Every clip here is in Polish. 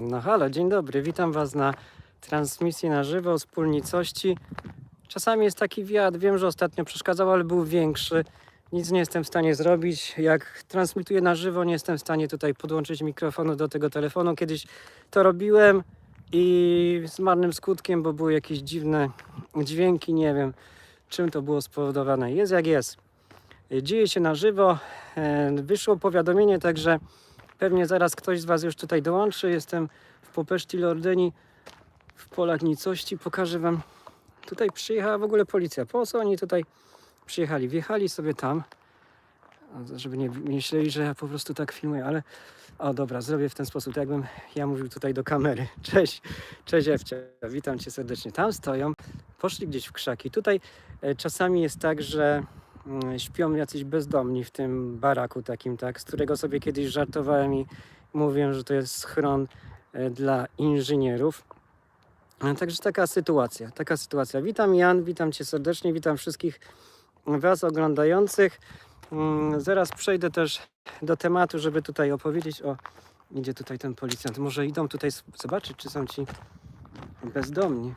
No halo, dzień dobry, witam Was na transmisji na żywo wspólnicości. Czasami jest taki wiatr, wiem, że ostatnio przeszkadzał, ale był większy. Nic nie jestem w stanie zrobić. Jak transmituję na żywo, nie jestem w stanie tutaj podłączyć mikrofonu do tego telefonu. Kiedyś to robiłem i z marnym skutkiem, bo były jakieś dziwne dźwięki, nie wiem czym to było spowodowane. Jest jak jest. Dzieje się na żywo. E, Wyszło powiadomienie, także Pewnie zaraz ktoś z Was już tutaj dołączy. Jestem w Popeszti Lordeni, w polach nicości. Pokażę Wam. Tutaj przyjechała w ogóle policja. Po co oni tutaj przyjechali? Wjechali sobie tam, żeby nie myśleli, że ja po prostu tak filmuję, ale o dobra, zrobię w ten sposób, tak jakbym ja mówił tutaj do kamery. Cześć, cześć Ewcia, witam Cię serdecznie. Tam stoją, poszli gdzieś w krzaki. Tutaj e, czasami jest tak, że śpią jacyś bezdomni w tym baraku takim, tak, z którego sobie kiedyś żartowałem i mówiłem, że to jest schron e, dla inżynierów. E, Także taka sytuacja, taka sytuacja. Witam Jan, witam Cię serdecznie, witam wszystkich Was oglądających. Mm, Zaraz przejdę też do tematu, żeby tutaj opowiedzieć o... Idzie tutaj ten policjant. Może idą tutaj zobaczyć, czy są ci bezdomni.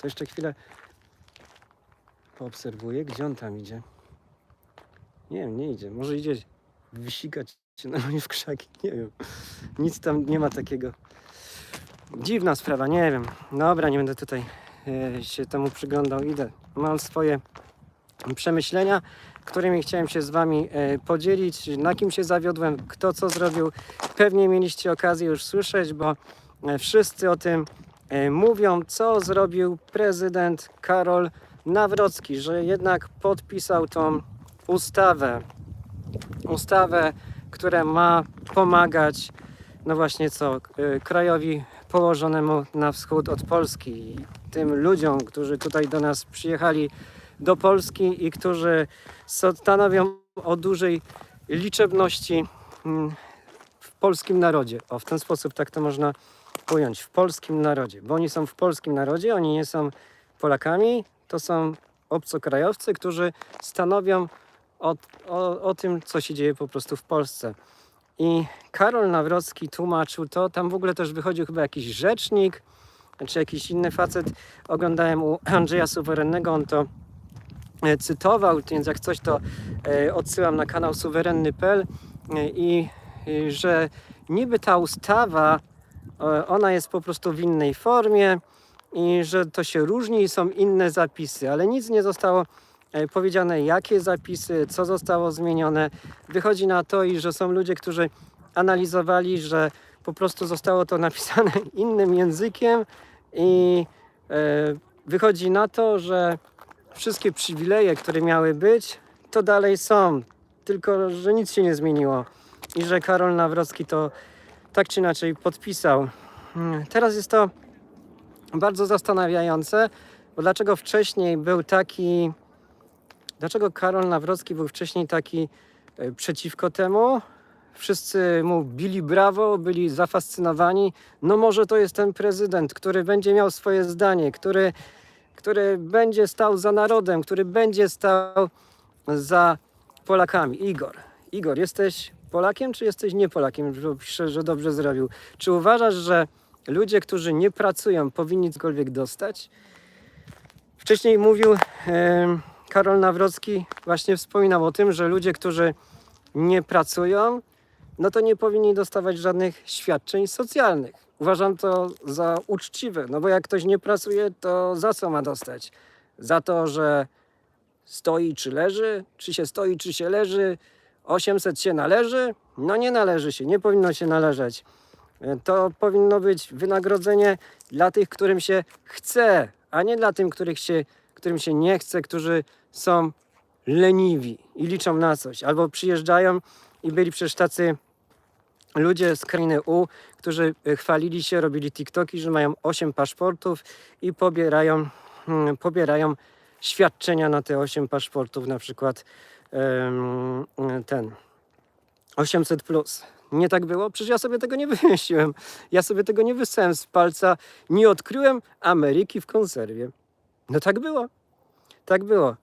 To jeszcze chwilę poobserwuję, gdzie on tam idzie. Nie wiem, nie idzie. Może idzie wysikać się na mnie w krzaki. Nie wiem. Nic tam nie ma takiego. Dziwna sprawa, nie wiem. Dobra, nie będę tutaj e, się temu przyglądał. Idę. Mam swoje przemyślenia, którymi chciałem się z Wami e, podzielić. Na kim się zawiodłem, kto co zrobił. Pewnie mieliście okazję już słyszeć, bo e, wszyscy o tym mówią, co zrobił prezydent Karol Nawrocki, że jednak podpisał tą ustawę. Ustawę, która ma pomagać, no właśnie co, y, krajowi położonemu na wschód od Polski tym ludziom, którzy tutaj do nas przyjechali do Polski i którzy stanowią o dużej liczebności mm, w polskim narodzie. O, w ten sposób tak to można ująć. W polskim narodzie, bo oni są w polskim narodzie, oni nie są Polakami, to są obcokrajowcy, którzy stanowią o, o, o tym, co się dzieje po prostu w Polsce. I Karol Nawrocki tłumaczył to, tam w ogóle też wychodził chyba jakiś rzecznik, czy jakiś inny facet. Oglądałem u Andrzeja Suwerennego, on to e, cytował, więc jak coś to e, odsyłam na kanał suwerenny.pl i e, że niby ta ustawa, ona jest po prostu w innej formie i że to się różni i są inne zapisy, ale nic nie zostało e, powiedziane, jakie zapisy, co zostało zmienione. Wychodzi na to, i że są ludzie, którzy analizowali, że po prostu zostało to napisane innym językiem i e, wychodzi na to, że wszystkie przywileje, które miały być, to dalej są, tylko że nic się nie zmieniło i że Karol Nawrocki to tak czy inaczej podpisał. Hmm, Teraz jest to bardzo zastanawiające, bo dlaczego wcześniej był taki, dlaczego Karol Nawrocki był wcześniej taki e, przeciwko temu? Wszyscy mu bili brawo, byli zafascynowani. No może to jest ten prezydent, który będzie miał swoje zdanie, który, który będzie stał za narodem, który będzie stał za Polakami. Igor, Igor, jesteś Polakiem, czy jesteś nie Polakiem? Pisze, że dobrze zrobił. Czy uważasz, że ludzie, którzy nie pracują, powinni cokolwiek dostać? Wcześniej mówił em, Karol Nawrocki, właśnie wspominał o tym, że ludzie, którzy nie pracują, no to nie powinni dostawać żadnych świadczeń socjalnych. Uważam to za uczciwe, no bo jak ktoś nie pracuje, to za co ma dostać? Za to, że stoi czy leży? Czy się stoi, czy się leży? 800 się należy? No nie należy się, nie powinno się należeć. E, To powinno być wynagrodzenie dla tych, którym się chce, a nie dla tym, których się, którym się nie chce, którzy są leniwi i liczą na coś. Albo przyjeżdżają i byli przecież tacy ludzie z krainy U, którzy e, chwalili się, robili TikToki, że mają 8 paszportów i pobierają, mm, pobierają świadczenia na te 8 paszportów, na przykład ten 800 plus. Nie tak było? Przecież ja sobie tego nie wymyśliłem. Ja sobie tego nie wysłałem z palca. Nie odkryłem Ameryki w konserwie. No tak było. Tak było.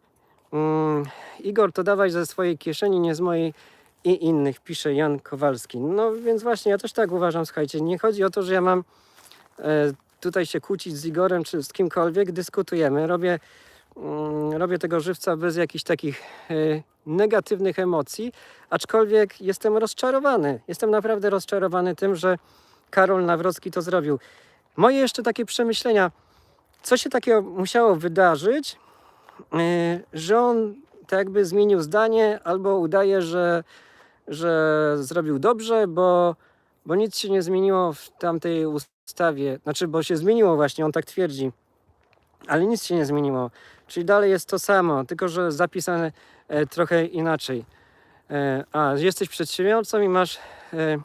Mm, Igor, to dawaj ze swojej kieszeni, nie z mojej i innych, pisze Jan Kowalski. No więc właśnie, ja też tak uważam, słuchajcie, nie chodzi o to, że ja mam e, tutaj się kłócić z Igorem czy z kimkolwiek, dyskutujemy, robię, robię tego żywca bez jakichś takich e, negatywnych emocji, aczkolwiek jestem rozczarowany, jestem naprawdę rozczarowany tym, że Karol Nawrocki to zrobił. Moje jeszcze takie przemyślenia, co się takiego musiało wydarzyć, e, że on tak jakby zmienił zdanie albo udaje, że, że zrobił dobrze, bo, bo nic się nie zmieniło w tamtej ustawie. Znaczy, bo się zmieniło właśnie, on tak twierdzi, ale nic się nie zmieniło. Czyli dalej jest to samo, tylko że zapisane e, trochę inaczej. E, a, jesteś przedsiębiorcą i masz, e,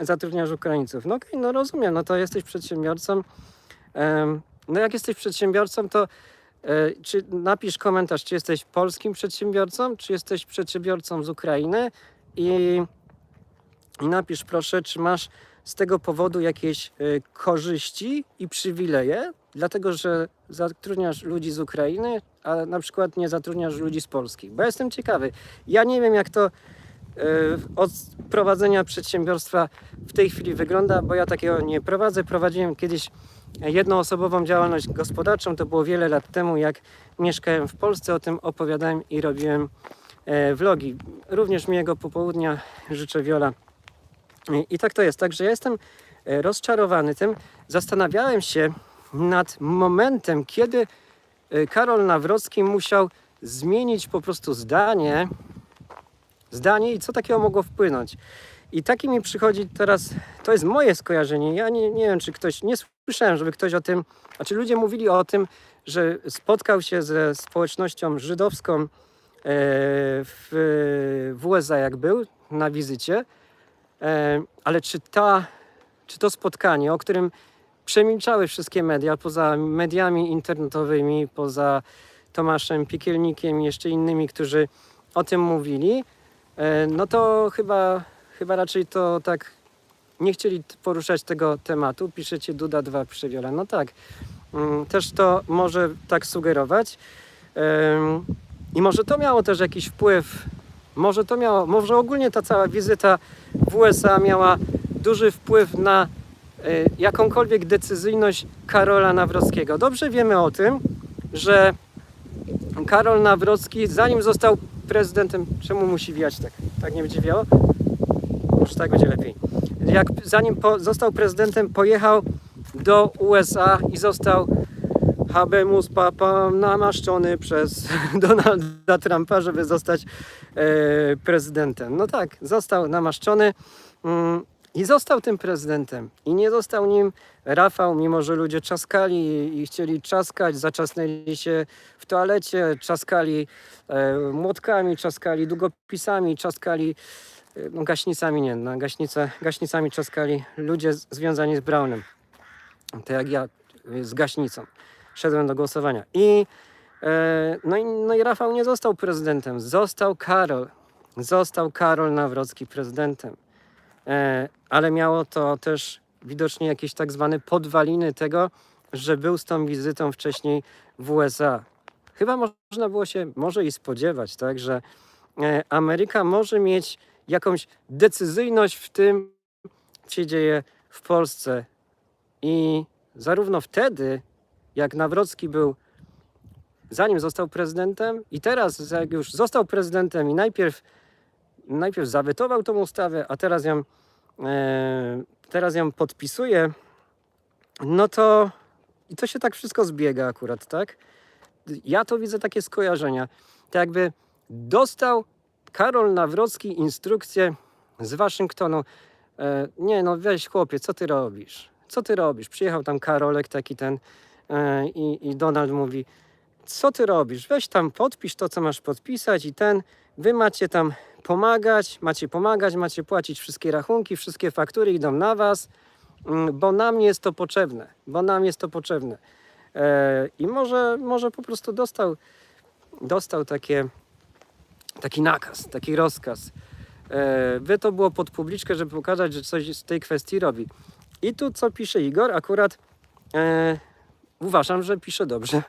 zatrudniasz Ukraińców. No okej, no rozumiem, no to jesteś przedsiębiorcą. Em, no jak jesteś przedsiębiorcą, to E, Czy napisz komentarz, czy jesteś polskim przedsiębiorcą, czy jesteś przedsiębiorcą z Ukrainy i, i napisz proszę, czy masz z tego powodu jakieś e, korzyści i przywileje, dlatego że zatrudniasz ludzi z Ukrainy, a na przykład nie zatrudniasz ludzi z Polski. Bo jestem ciekawy. Ja nie wiem, jak to e, od prowadzenia przedsiębiorstwa w tej chwili wygląda, bo ja takiego nie prowadzę. Prowadziłem kiedyś jednoosobową działalność gospodarczą. To było wiele lat temu, jak mieszkałem w Polsce. O tym opowiadałem i robiłem e, vlogi. Również miłego popołudnia życzę Wiola. I- tak to jest. Także ja jestem e, rozczarowany tym. Zastanawiałem się nad momentem, kiedy e, Karol Nawrocki musiał zmienić po prostu zdanie, zdanie i co takiego mogło wpłynąć. I taki mi przychodzi teraz, to jest moje skojarzenie. Ja nie, nie wiem, czy ktoś, nie słyszałem, żeby ktoś o tym, znaczy ludzie mówili o tym, że spotkał się ze społecznością żydowską e, w, w USA, jak był na wizycie. E, ale czy, ta, czy to spotkanie, o którym przemilczały wszystkie media, poza mediami internetowymi, poza Tomaszem Piekielnikiem i jeszcze innymi, którzy o tym mówili, e, no to chyba, chyba raczej to tak nie chcieli poruszać tego tematu. Piszecie Duda 2 Przewiola. No tak, mm, też to może tak sugerować. Em, I może to miało też jakiś wpływ, może to miało, może ogólnie ta cała wizyta w USA miała duży wpływ na e, jakąkolwiek decyzyjność Karola Nawrockiego. Dobrze wiemy o tym, że Karol Nawrocki, zanim został prezydentem, czemu musi wijać tak? Tak nie będzie wiało? Może tak będzie lepiej. Jak zanim po, został prezydentem, pojechał do USA i został habemus papa namaszczony przez Donalda Trumpa, żeby zostać e, prezydentem. No tak, został namaszczony mm, i został tym prezydentem. I nie został nim Rafał, mimo że ludzie czaskali i chcieli czaskać, zaczasnęli się w toalecie, czaskali e, młotkami, czaskali długopisami, czaskali e, no, gaśnicami, nie, na gaśnicę, gaśnicami czaskali ludzie związani z Brownem. To jak ja z gaśnicą. Szedłem do głosowania. I, e, no, i, no i Rafał nie został prezydentem. Został Karol. Został Karol Nawrocki prezydentem. E, ale miało to też widocznie jakieś tak zwane podwaliny tego, że był z tą wizytą wcześniej w USA. Chyba można było się może i spodziewać, tak, że e, Ameryka może mieć jakąś decyzyjność w tym, co się dzieje w Polsce. I zarówno wtedy, jak Nawrocki był, zanim został prezydentem, i teraz, jak już został prezydentem i najpierw, najpierw zawetował tą ustawę, a teraz ją, e, teraz ją podpisuje, no to i to się tak wszystko zbiega akurat, tak? Ja to widzę takie skojarzenia. Tak jakby dostał Karol Nawrocki instrukcję z Waszyngtonu. E, nie no, weź chłopie, co ty robisz? Co ty robisz? Przyjechał tam Karolek taki ten i, i Donald mówi, co ty robisz? Weź tam podpisz to, co masz podpisać i ten, wy macie tam pomagać, macie pomagać, macie płacić wszystkie rachunki, wszystkie faktury idą na was, mm, bo nam jest to potrzebne, bo nam jest to potrzebne. E, I może, może po prostu dostał, dostał takie, taki nakaz, taki rozkaz. E, By to było pod publiczkę, żeby pokazać, że coś z tej kwestii robi. I tu co pisze Igor, akurat e, uważam, że pisze dobrze.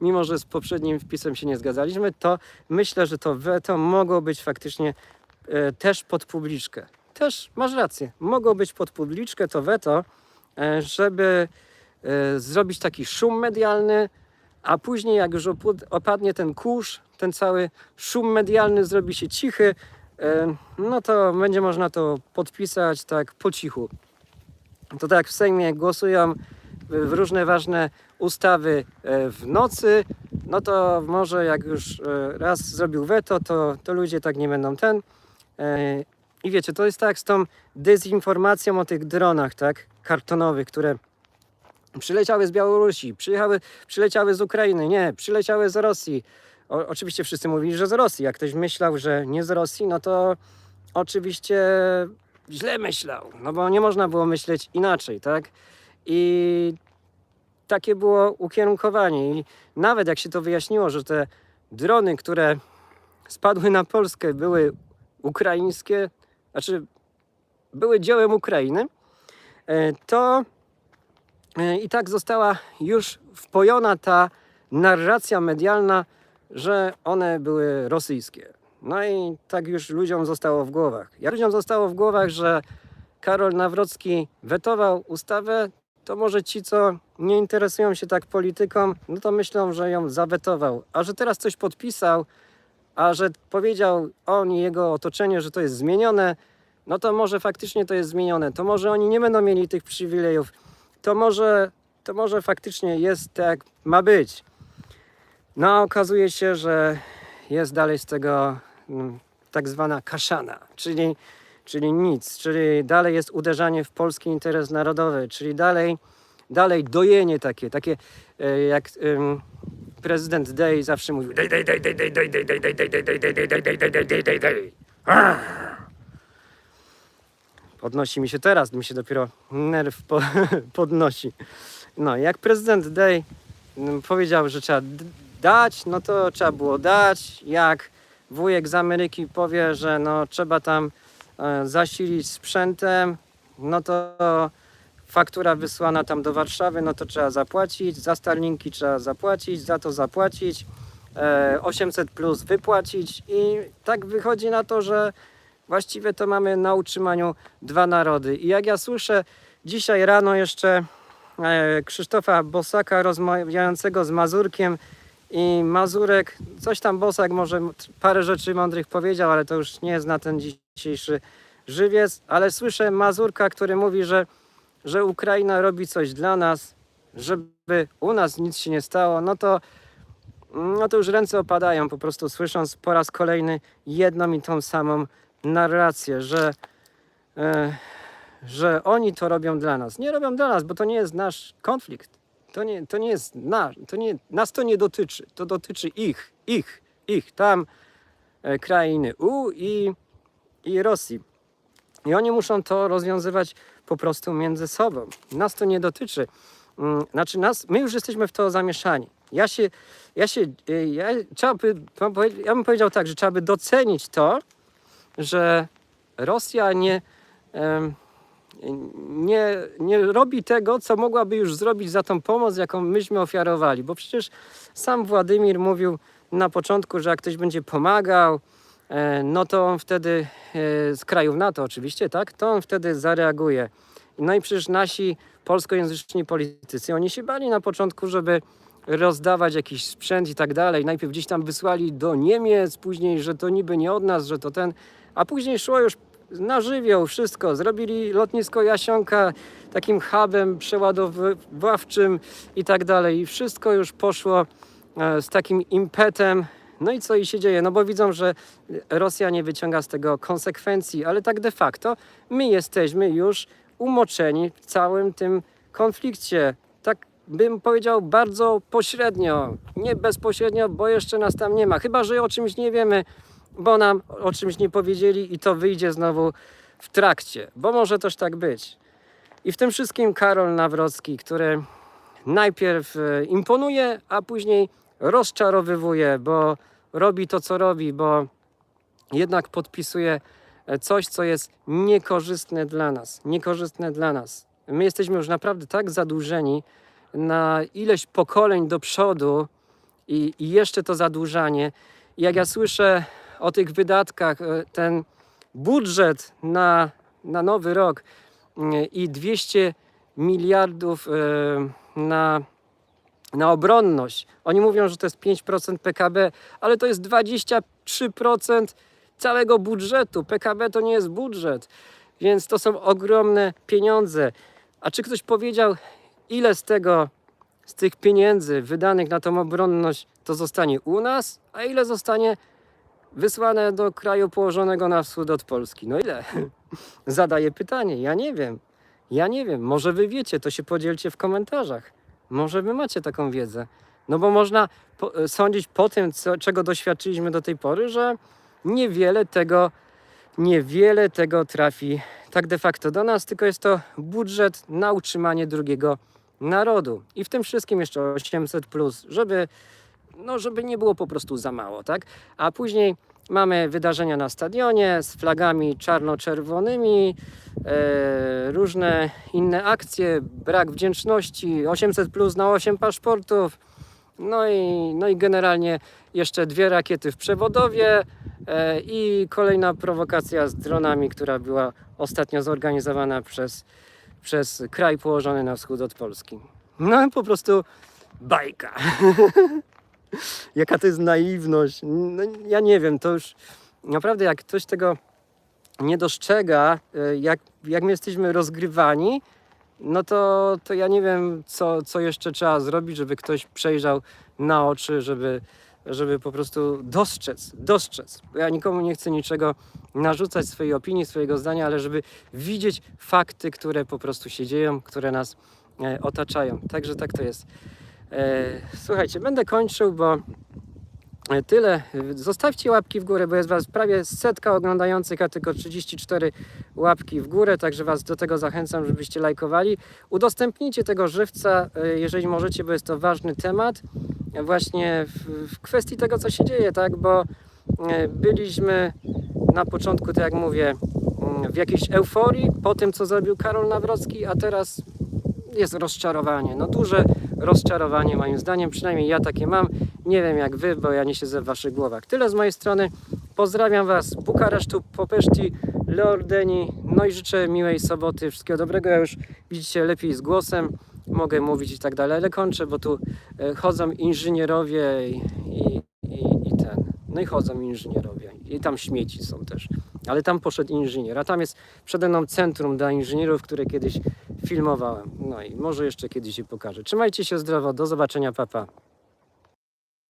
Mimo, że z poprzednim wpisem się nie zgadzaliśmy, to myślę, że to weto mogło być faktycznie e, też pod publiczkę. Też masz rację. Mogło być pod publiczkę to weto, e, żeby e, zrobić taki szum medialny, a później jak już opadnie ten kurz, ten cały szum medialny zrobi się cichy, e, no to będzie można to podpisać tak po cichu. To tak w Sejmie głosują w różne ważne ustawy e, w nocy, no to może jak już e, raz zrobił weto, to, to ludzie tak nie będą ten. E, I wiecie, to jest tak z tą dezinformacją o tych dronach, tak, kartonowych, które przyleciały z Białorusi, przyjechały, przyleciały z Ukrainy, nie, przyleciały z Rosji. O, oczywiście wszyscy mówili, że z Rosji. Jak ktoś myślał, że nie z Rosji, no to oczywiście źle myślał, no bo nie można było myśleć inaczej, tak? I takie było ukierunkowanie. I nawet jak się to wyjaśniło, że te drony, które spadły na Polskę, były ukraińskie, znaczy były dziełem Ukrainy, e, to e, i tak została już wpojona ta narracja medialna, że one były rosyjskie. No i tak już ludziom zostało w głowach. Jak ludziom zostało w głowach, że Karol Nawrocki wetował ustawę, to może ci, co nie interesują się tak polityką, no to myślą, że ją zawetował. A że teraz coś podpisał, a że powiedział on i jego otoczenie, że to jest zmienione, no to może faktycznie to jest zmienione. To może oni nie będą mieli tych przywilejów. To może, to może faktycznie jest tak, jak ma być. No a okazuje się, że jest dalej z tego mm, tak zwana kaszana, czyli, czyli nic, czyli dalej jest uderzanie w polski interes narodowy, czyli dalej, dalej dojenie takie, takie e, jak prezydent Day zawsze mówił dej, dej, dej, dej, dej, dej, dej, dej, dej, dej, dej, dej, dej, dej, dej, dej, dej, dej, dej. Podnosi mi się teraz, mi się dopiero nerw po, podnosi. No, jak prezydent Day mm, powiedział, że trzeba dać, no to trzeba było dać. Jak wujek z Ameryki powie, że no trzeba tam e, zasilić sprzętem, no to faktura wysłana tam do Warszawy, no to trzeba zapłacić, za Starlinki trzeba zapłacić, za to zapłacić, e, 800 plus wypłacić i tak wychodzi na to, że właściwie to mamy na utrzymaniu dwa narody. I jak ja słyszę dzisiaj rano jeszcze e, Krzysztofa Bosaka rozmawiającego z Mazurkiem i Mazurek, coś tam Bosak może parę rzeczy mądrych powiedział, ale to już nie jest na ten dzisiejszy żywiec, ale słyszę Mazurka, który mówi, że, że Ukraina robi coś dla nas, żeby u nas nic się nie stało, no to no to już ręce opadają po prostu słysząc po raz kolejny jedną i tą samą narrację, że, e, że oni to robią dla nas. Nie robią dla nas, bo to nie jest nasz konflikt. To nie, to nie jest nasz, to nie, nas to nie dotyczy. To dotyczy ich, ich, ich, tam e, krainy U i, i Rosji. I oni muszą to rozwiązywać po prostu między sobą. Nas to nie dotyczy. Mm, Znaczy nas, my już jesteśmy w to zamieszani. Ja się, ja się, y, ja, trzeba by, ja bym powiedział tak, że trzeba by docenić to, że Rosja nie, nie, nie robi tego, co mogłaby już zrobić za tą pomoc, jaką myśmy ofiarowali. Bo przecież sam Władimir mówił na początku, że jak ktoś będzie pomagał, e, no to on wtedy e, z krajów NATO oczywiście, tak, to on wtedy zareaguje. No i przecież nasi polskojęzyczni politycy, oni się bali na początku, żeby rozdawać jakiś sprzęt i tak dalej. Najpierw gdzieś tam wysłali do Niemiec, później, że to niby nie od nas, że to ten, a później szło już na żywioł wszystko. Zrobili lotnisko Jasionka takim hubem przeładowywawczym i tak dalej. I wszystko już poszło e, z takim impetem. No i co i się dzieje? No bo widzą, że Rosja nie wyciąga z tego konsekwencji, ale tak de facto my jesteśmy już umoczeni w całym tym konflikcie. Tak bym powiedział bardzo pośrednio, nie bezpośrednio, bo jeszcze nas tam nie ma. Chyba, że o czymś nie wiemy, bo nam o czymś nie powiedzieli i to wyjdzie znowu w trakcie, bo może też tak być. I w tym wszystkim Karol Nawrocki, który najpierw e, imponuje, a później rozczarowywuje, bo robi to, co robi, bo jednak podpisuje e, coś, co jest niekorzystne dla nas. Niekorzystne dla nas. My jesteśmy już naprawdę tak zadłużeni na ileś pokoleń do przodu i, i jeszcze to zadłużanie. Jak ja słyszę o tych wydatkach, e, ten budżet na, na nowy rok mm, i 200 miliardów e, na, na obronność. Oni mówią, że to jest 5% PKB, ale to jest 23% całego budżetu. PKB to nie jest budżet, więc to są ogromne pieniądze. A czy ktoś powiedział, ile z tego, z tych pieniędzy wydanych na tą obronność, to zostanie u nas, a ile zostanie wysłane do kraju położonego na wschód od Polski? No ile? Zadaję pytanie, ja nie wiem. Ja nie wiem, może wy wiecie, to się podzielcie w komentarzach. Może wy macie taką wiedzę. No bo można po, e, sądzić po tym, co, czego doświadczyliśmy do tej pory, że niewiele tego, niewiele tego trafi tak de facto do nas, tylko jest to budżet na utrzymanie drugiego narodu. I w tym wszystkim jeszcze 800, plus, żeby, no, żeby nie było po prostu za mało, tak? A później mamy wydarzenia na stadionie z flagami czarno-czerwonymi, e, różne inne akcje, brak wdzięczności, 800 plus na 8 paszportów, no i, no i generalnie jeszcze dwie rakiety w przewodowie e, i kolejna prowokacja z dronami, która była ostatnio zorganizowana przez, przez kraj położony na wschód od Polski. No po prostu bajka. Jaka to jest naiwność. No, ja nie wiem, to już naprawdę jak ktoś tego nie dostrzega, e, jak, jak my jesteśmy rozgrywani, no to, to ja nie wiem, co, co jeszcze trzeba zrobić, żeby ktoś przejrzał na oczy, żeby, żeby po prostu dostrzec, dostrzec. Ja nikomu nie chcę niczego narzucać swojej opinii, swojego zdania, ale żeby widzieć fakty, które po prostu się dzieją, które nas e, otaczają. Także tak to jest. E, słuchajcie, będę kończył, bo e, tyle. Zostawcie łapki w górę, bo jest Was prawie setka oglądających, a tylko 34 łapki w górę, także Was do tego zachęcam, żebyście lajkowali. Udostępnijcie tego żywca, e, jeżeli możecie, bo jest to ważny temat, właśnie w, kwestii tego, co się dzieje, tak, bo byliśmy na początku, tak jak mówię, mm, w jakiejś euforii po tym, co zrobił Karol Nawrocki, a teraz jest rozczarowanie. No duże rozczarowanie moim zdaniem, przynajmniej ja takie mam. Nie wiem jak wy, bo ja nie siedzę w waszych głowach. Tyle z mojej strony. Pozdrawiam was. Bukaresztu, Popeszti, Leordeni. No i życzę miłej soboty. Wszystkiego dobrego. Ja już widzicie lepiej z głosem. Mogę mówić i tak dalej, ale kończę, bo tu e, chodzą inżynierowie i, i, i, i ten. No i chodzą inżynierowie. I tam śmieci są też. Ale tam poszedł inżynier, a tam jest przede mną centrum dla inżynierów, które kiedyś filmowałem. No i może jeszcze kiedyś się pokażę. Trzymajcie się zdrowo, do zobaczenia, papa. Pa.